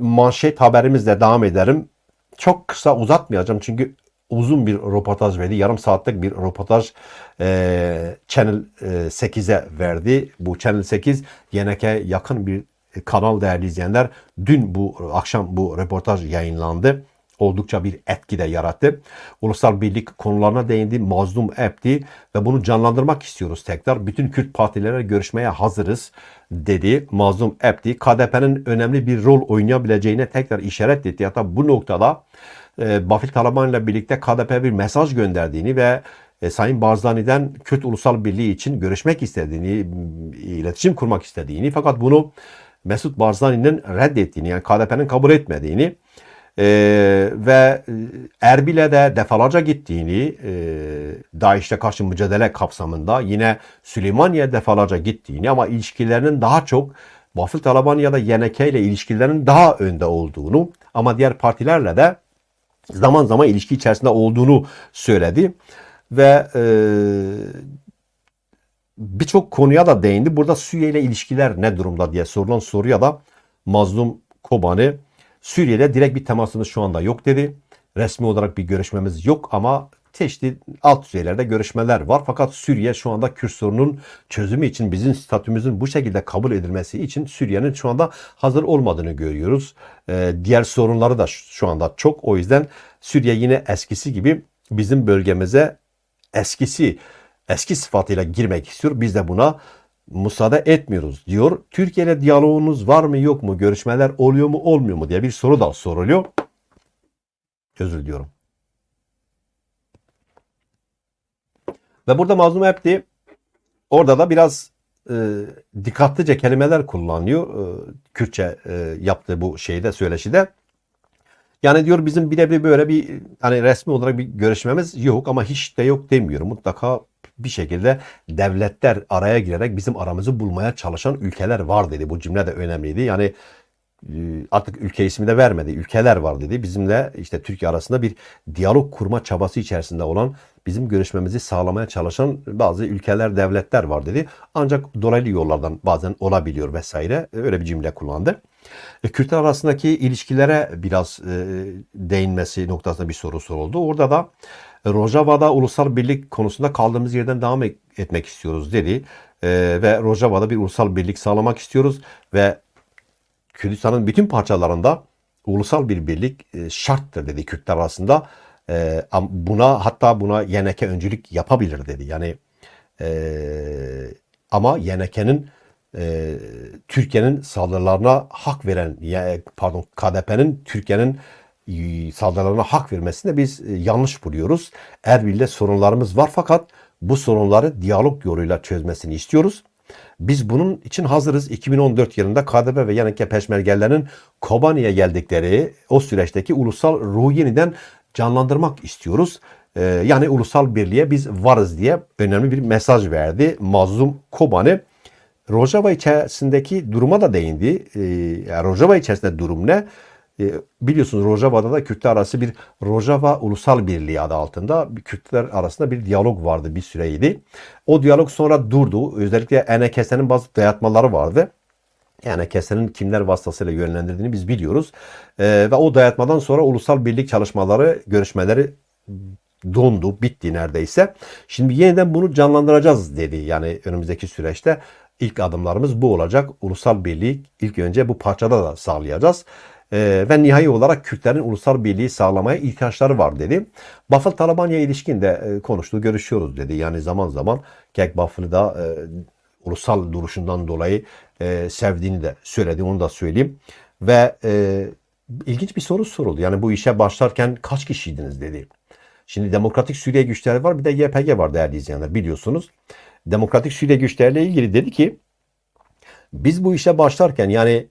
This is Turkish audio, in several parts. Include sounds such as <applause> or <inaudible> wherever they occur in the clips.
Manşet haberimizle devam ederim. Çok kısa uzatmayacağım çünkü uzun bir röportaj verdi. Yarım saatlik bir röportaj e, Channel e, 8'e verdi. Bu Channel 8 Yenek'e yakın bir kanal değerli izleyenler. Dün bu akşam bu röportaj yayınlandı. Oldukça bir etki de yarattı. Ulusal birlik konularına değindi. Mazlum etti ve bunu canlandırmak istiyoruz tekrar. Bütün Kürt partilere görüşmeye hazırız dedi. Mazlum etti. KDP'nin önemli bir rol oynayabileceğine tekrar işaret etti. Hatta bu noktada e, Bafil Taliban ile birlikte KDP bir mesaj gönderdiğini ve e, Sayın Barzani'den Kürt Ulusal Birliği için görüşmek istediğini, iletişim kurmak istediğini fakat bunu Mesut Barzani'nin reddettiğini yani KDP'nin kabul etmediğini e, ve e, Erbil'e de defalarca gittiğini e, DAEŞ'te karşı mücadele kapsamında yine Süleymaniye defalarca gittiğini ama ilişkilerinin daha çok Bafil Taliban ya da YNK ile ilişkilerinin daha önde olduğunu ama diğer partilerle de zaman zaman ilişki içerisinde olduğunu söyledi ve e, birçok konuya da değindi. Burada Suriye ile ilişkiler ne durumda diye sorulan soruya da Mazlum Kobani Suriye'de direkt bir temasımız şu anda yok dedi. Resmi olarak bir görüşmemiz yok ama çeşitli alt düzeylerde görüşmeler var. Fakat Suriye şu anda Kürt sorunun çözümü için bizim statümüzün bu şekilde kabul edilmesi için Suriye'nin şu anda hazır olmadığını görüyoruz. Ee, diğer sorunları da şu anda çok. O yüzden Suriye yine eskisi gibi bizim bölgemize eskisi eski sıfatıyla girmek istiyor. Biz de buna müsaade etmiyoruz diyor. Türkiye ile diyaloğunuz var mı yok mu? Görüşmeler oluyor mu olmuyor mu diye bir soru da soruluyor. Özür diliyorum. Ve burada Mazlum Epti orada da biraz e, dikkatlice kelimeler kullanıyor. E, Kürtçe e, yaptığı bu şeyde söyleşide. Yani diyor bizim birebir böyle bir hani resmi olarak bir görüşmemiz yok ama hiç de yok demiyorum. Mutlaka bir şekilde devletler araya girerek bizim aramızı bulmaya çalışan ülkeler var dedi. Bu cümle de önemliydi. Yani e, artık ülke ismi de vermedi. Ülkeler var dedi. Bizimle işte Türkiye arasında bir diyalog kurma çabası içerisinde olan bizim görüşmemizi sağlamaya çalışan bazı ülkeler, devletler var dedi. Ancak dolaylı yollardan bazen olabiliyor vesaire. Öyle bir cümle kullandı. E, Kürtler arasındaki ilişkilere biraz e, değinmesi noktasında bir soru soruldu. Orada da Rojava'da ulusal birlik konusunda kaldığımız yerden devam et- etmek istiyoruz dedi. E, ve Rojava'da bir ulusal birlik sağlamak istiyoruz ve Kürdistan'ın bütün parçalarında ulusal bir birlik e, şarttır dedi Kürtler arasında. E, buna hatta buna YNK öncülük yapabilir dedi. Yani e, ama YNK'nin e, Türkiye'nin saldırılarına hak veren pardon KDP'nin Türkiye'nin saldırılarına hak vermesini biz e, yanlış buluyoruz. Erbil'de sorunlarımız var fakat bu sorunları diyalog yoluyla çözmesini istiyoruz. Biz bunun için hazırız. 2014 yılında KDP ve Yanıkke Peşmergelerinin Kobani'ye geldikleri o süreçteki ulusal ruhu yeniden canlandırmak istiyoruz. Ee, yani ulusal birliğe biz varız diye önemli bir mesaj verdi Mazlum Kobani. Rojava içerisindeki duruma da değindi. Ee, Rojava içerisinde durum ne? Ee, biliyorsunuz Rojava'da da Kürtler arası bir Rojava Ulusal Birliği adı altında Kürtler arasında bir diyalog vardı bir süreydi. O diyalog sonra durdu. Özellikle Enekese'nin bazı dayatmaları vardı. Yani kesenin kimler vasıtasıyla yönlendirdiğini biz biliyoruz. Ee, ve o dayatmadan sonra ulusal birlik çalışmaları, görüşmeleri dondu, bitti neredeyse. Şimdi yeniden bunu canlandıracağız dedi. Yani önümüzdeki süreçte ilk adımlarımız bu olacak. Ulusal birliği ilk önce bu parçada da sağlayacağız. Ee, ve nihai olarak Kürtlerin ulusal birliği sağlamaya ihtiyaçları var dedi. Bafıl Talabanya'ya ilişkin de e, konuştu, görüşüyoruz dedi. Yani zaman zaman Kek Bafıl'ı da e, ulusal duruşundan dolayı e, sevdiğini de söyledi. Onu da söyleyeyim. Ve e, ilginç bir soru soruldu. Yani bu işe başlarken kaç kişiydiniz dedi. Şimdi Demokratik Suriye güçleri var bir de YPG var değerli izleyenler biliyorsunuz. Demokratik Suriye güçleriyle ilgili dedi ki biz bu işe başlarken yani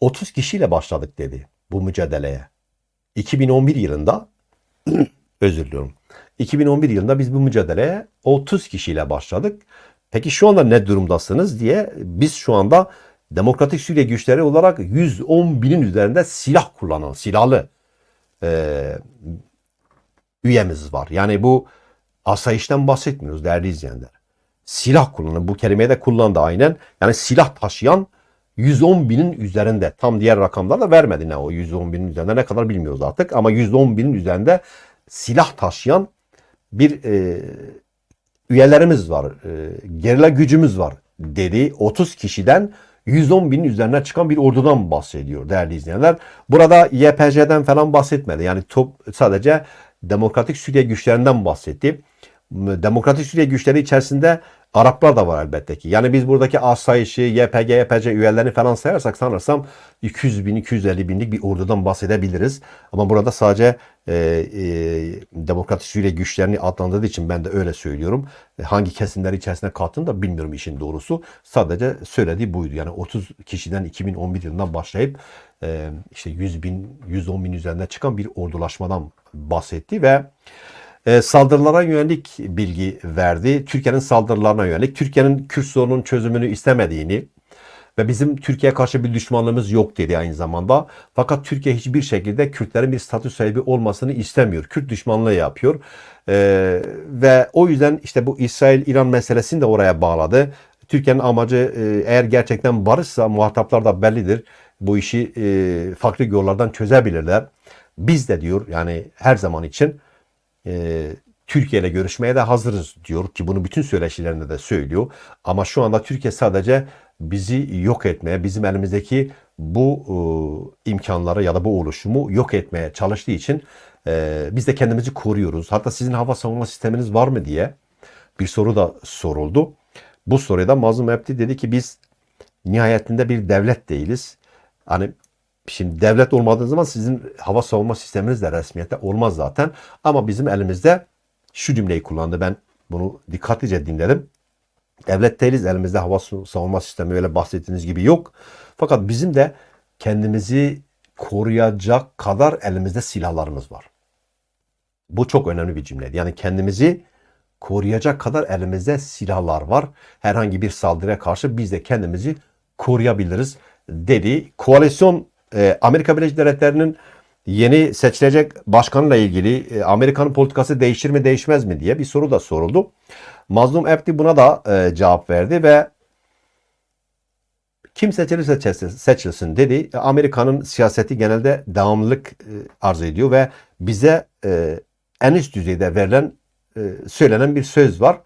30 kişiyle başladık dedi bu mücadeleye. 2011 yılında <clears throat> özür diliyorum. 2011 yılında biz bu mücadeleye 30 kişiyle başladık. Peki şu anda ne durumdasınız diye biz şu anda Demokratik Suriye güçleri olarak 110 binin üzerinde silah kullanan, silahlı e, üyemiz var. Yani bu asayişten bahsetmiyoruz değerli izleyenler. Silah kullanan, bu kelimeyi de kullandı aynen. Yani silah taşıyan 110 binin üzerinde tam diğer rakamlar da vermedi ne o 110 binin üzerinde ne kadar bilmiyoruz artık ama 110 binin üzerinde silah taşıyan bir e, üyelerimiz var, e, gerilla gücümüz var dedi. 30 kişiden 110 binin üzerine çıkan bir ordudan bahsediyor değerli izleyenler. Burada YPJ'den falan bahsetmedi. Yani top, sadece Demokratik Suriye güçlerinden bahsetti. Demokratik Suriye güçleri içerisinde Araplar da var elbette ki. Yani biz buradaki asayişi, YPG, YPC üyelerini falan sayarsak sanırsam 200 bin, 250 binlik bir ordudan bahsedebiliriz. Ama burada sadece e, e, Demokratik Suriye güçlerini adlandırdığı için ben de öyle söylüyorum. E, hangi kesimler içerisine kattığını da bilmiyorum işin doğrusu. Sadece söylediği buydu. Yani 30 kişiden 2011 yılından başlayıp e, işte 100 bin, 110 bin üzerinde çıkan bir ordulaşmadan bahsetti ve e, saldırılara yönelik bilgi verdi. Türkiye'nin saldırılarına yönelik, Türkiye'nin Kürt sorunun çözümünü istemediğini ve bizim Türkiye'ye karşı bir düşmanlığımız yok dedi aynı zamanda. Fakat Türkiye hiçbir şekilde Kürtlerin bir statü sahibi olmasını istemiyor. Kürt düşmanlığı yapıyor. Ee, ve o yüzden işte bu İsrail-İran meselesini de oraya bağladı. Türkiye'nin amacı e, eğer gerçekten barışsa muhataplar da bellidir. Bu işi e, farklı yollardan çözebilirler. Biz de diyor yani her zaman için e, Türkiye ile görüşmeye de hazırız diyor ki bunu bütün söyleşilerinde de söylüyor. Ama şu anda Türkiye sadece bizi yok etmeye, bizim elimizdeki bu e, imkanları ya da bu oluşumu yok etmeye çalıştığı için e, biz de kendimizi koruyoruz. Hatta sizin hava savunma sisteminiz var mı diye bir soru da soruldu. Bu soruya da Mazlum Ebdi dedi ki biz nihayetinde bir devlet değiliz. Hani Şimdi devlet olmadığı zaman sizin hava savunma sisteminiz de resmiyette olmaz zaten. Ama bizim elimizde şu cümleyi kullandı. Ben bunu dikkatlice dinledim. Devlet değiliz. Elimizde hava savunma sistemi öyle bahsettiğiniz gibi yok. Fakat bizim de kendimizi koruyacak kadar elimizde silahlarımız var. Bu çok önemli bir cümleydi. Yani kendimizi koruyacak kadar elimizde silahlar var. Herhangi bir saldırıya karşı biz de kendimizi koruyabiliriz dedi. Koalisyon e, Amerika Birleşik Devletleri'nin yeni seçilecek başkanla ilgili e, Amerika'nın politikası değişir mi değişmez mi diye bir soru da soruldu. Mazlum Ebdi buna da e, cevap verdi ve kim seçilirse seçilsin dedi. Amerika'nın siyaseti genelde devamlılık e, arz ediyor ve bize e, en üst düzeyde verilen e, söylenen bir söz var.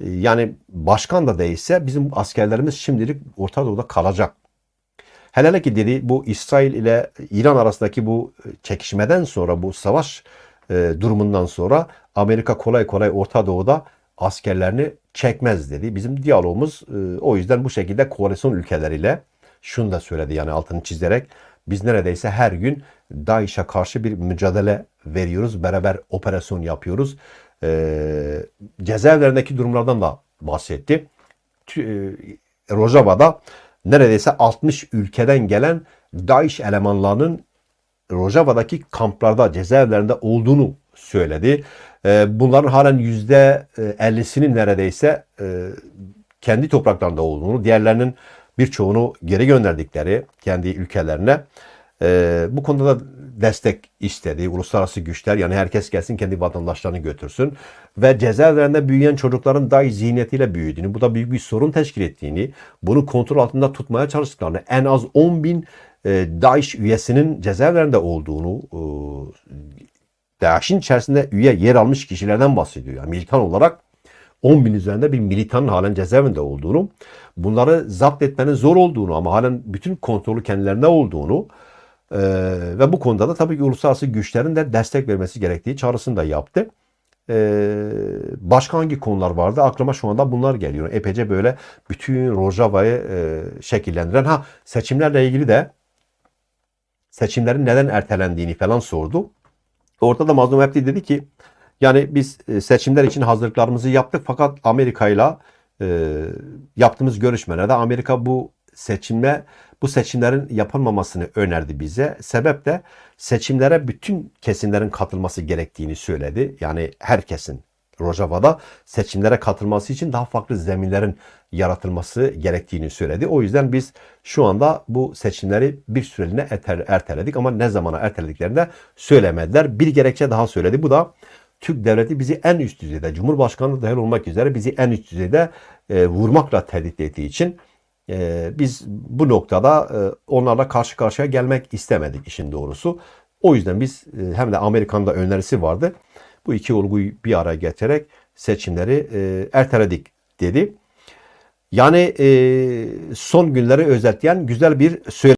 E, yani başkan da değilse bizim askerlerimiz şimdilik Orta Doğu'da kalacak. Hele ki dedi bu İsrail ile İran arasındaki bu e, çekişmeden sonra bu savaş e, durumundan sonra Amerika kolay kolay Orta Doğu'da askerlerini çekmez dedi. Bizim diyalogumuz e, o yüzden bu şekilde koalisyon ülkeleriyle şunu da söyledi yani altını çizerek biz neredeyse her gün DAEŞ'e karşı bir mücadele veriyoruz. Beraber operasyon yapıyoruz. E, cezaevlerindeki durumlardan da bahsetti. E, Rojava'da neredeyse 60 ülkeden gelen DAEŞ elemanlarının Rojava'daki kamplarda, cezaevlerinde olduğunu söyledi. Ee, bunların halen %50'sinin neredeyse e, kendi topraklarında olduğunu, diğerlerinin birçoğunu geri gönderdikleri kendi ülkelerine. Ee, bu konuda da destek istedi. Uluslararası güçler yani herkes gelsin kendi vatandaşlarını götürsün. Ve cezaevlerinde büyüyen çocukların dahi zihniyetiyle büyüdüğünü, bu da büyük bir sorun teşkil ettiğini, bunu kontrol altında tutmaya çalıştıklarını, en az 10 bin e, DAEŞ üyesinin cezaevlerinde olduğunu, e, DAEŞ'in içerisinde üye yer almış kişilerden bahsediyor. Yani militan olarak 10 bin üzerinde bir militanın halen cezaevinde olduğunu, bunları zapt etmenin zor olduğunu ama halen bütün kontrolü kendilerine olduğunu, ee, ve bu konuda da tabii ki uluslararası güçlerin de destek vermesi gerektiği çağrısını da yaptı. Ee, başka hangi konular vardı? Aklıma şu anda bunlar geliyor. Epeyce böyle bütün Rojava'yı e, şekillendiren. Ha seçimlerle ilgili de seçimlerin neden ertelendiğini falan sordu. Orada da Mazlum Ebdi dedi ki yani biz e, seçimler için hazırlıklarımızı yaptık fakat Amerika ile yaptığımız görüşmelerde Amerika bu seçimle bu seçimlerin yapılmamasını önerdi bize. Sebep de seçimlere bütün kesimlerin katılması gerektiğini söyledi. Yani herkesin Rojava'da seçimlere katılması için daha farklı zeminlerin yaratılması gerektiğini söyledi. O yüzden biz şu anda bu seçimleri bir süreliğine erteledik ama ne zamana ertelediklerini de söylemediler. Bir gerekçe daha söyledi. Bu da Türk devleti bizi en üst düzeyde, Cumhurbaşkanı dahil olmak üzere bizi en üst düzeyde e, vurmakla tehdit ettiği için e, biz bu noktada e, onlarla karşı karşıya gelmek istemedik işin doğrusu. O yüzden biz e, hem de Amerikan'da önerisi vardı. Bu iki olguyu bir araya getirerek seçimleri e, erteledik dedi. Yani e, son günleri özetleyen güzel bir söylem.